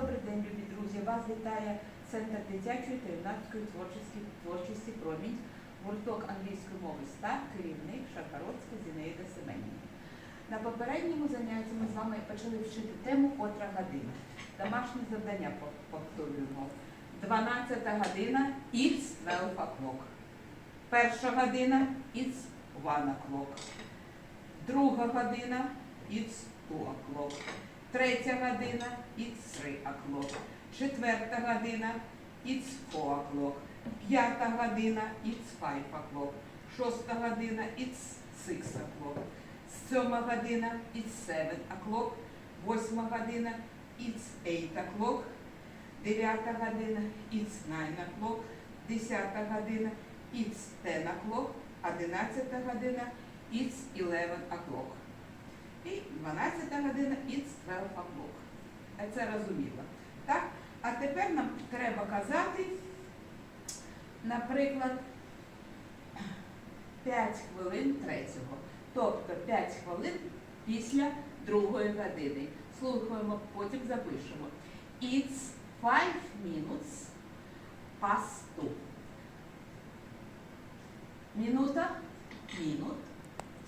Добрий день, любі друзі! Вас вітає Центр дитячої та юнацької творчості, творчості Промінь, гурток англійської мови СТАР, керівник Шаргородська Зінаїда Семенівна. На попередньому занятті ми з вами почали вчити тему котра година. Домашнє завдання пов- повторюємо. 12 година it's 12 o'clock. Перша година it's 1 o'clock. Друга година it's 2 o'clock. Третя година it's 3 o'clock. Четверта година it's 4 o'clock. П'ята година it's 5 o'clock. Шоста година it's 6 o'clock. Сьома година 7 o'clock. Восьма година it's 8 o'clock. Дев'ята година 9 o'clock. Десята година it's 10 o'clock. Одинадцята година it's 11 o'clock. І 12 година it's 12 o'clock. А Це розуміло. Тепер нам треба казати, наприклад, 5 хвилин третього. Тобто 5 хвилин після другої години. Слухаємо, потім запишемо. It's 5 minutes past two. Минута, мінут,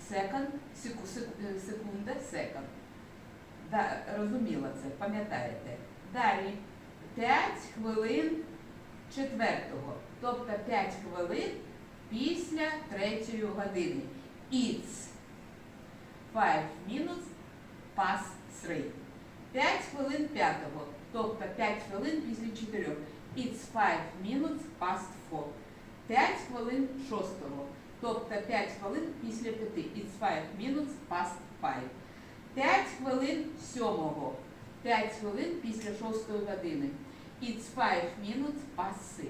секунд, секу- сек- е, секунда, секунд. Да, розуміла це, пам'ятаєте. Далі 5 хвилин четвертого, тобто 5 хвилин після третьої години. It's 5 minutes past 3. 5 хвилин п'ятого, тобто 5 хвилин після 4. It's 5 minutes past 4. 5 хвилин шостого, тобто 5 хвилин після 5. It's 5 minutes past 5. 5 хвилин сьомого, 5 хвилин після шостої години. It's 5 minutes past 6.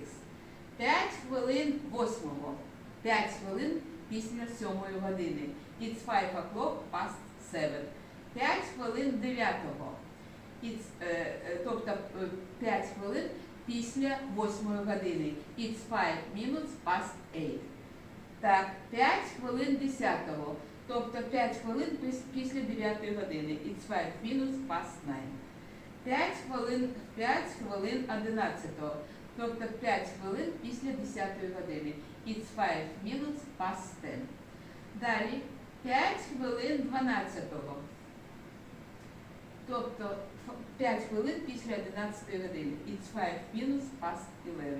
5 хвилин восьмого, 5 хвилин після сьомої години. It's 5 o'clock past 7. 5 хвилин дев'ятого. Е, е, тобто е, 5 хвилин після 8 години. It's 5 minutes past 8. Так, 5 хвилин 10-го. Тобто 5 хвилин після 9 години. It's 5 minutes past 9. 5 хвилин, 5 хвилин 11-го. Тобто 5 хвилин після 10 години. It's 5 minutes past 10. Далі 5 хвилин 12-го. Тобто 5 хвилин після 11 години. It's 5 minutes past 11.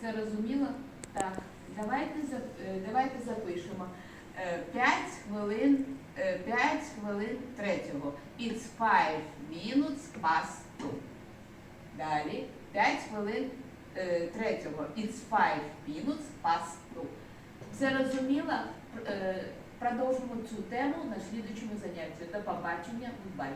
Це розуміло? Так. Давайте, е, давайте запишемо. 5 хвилин, 5 хвилин третього. It's five minutes past two. Далі 5 хвилин е, третього. It's 5 minutes past two. Все розуміло? Е, Продовжимо цю тему на слідчому занятті. До побачення. Goodbye.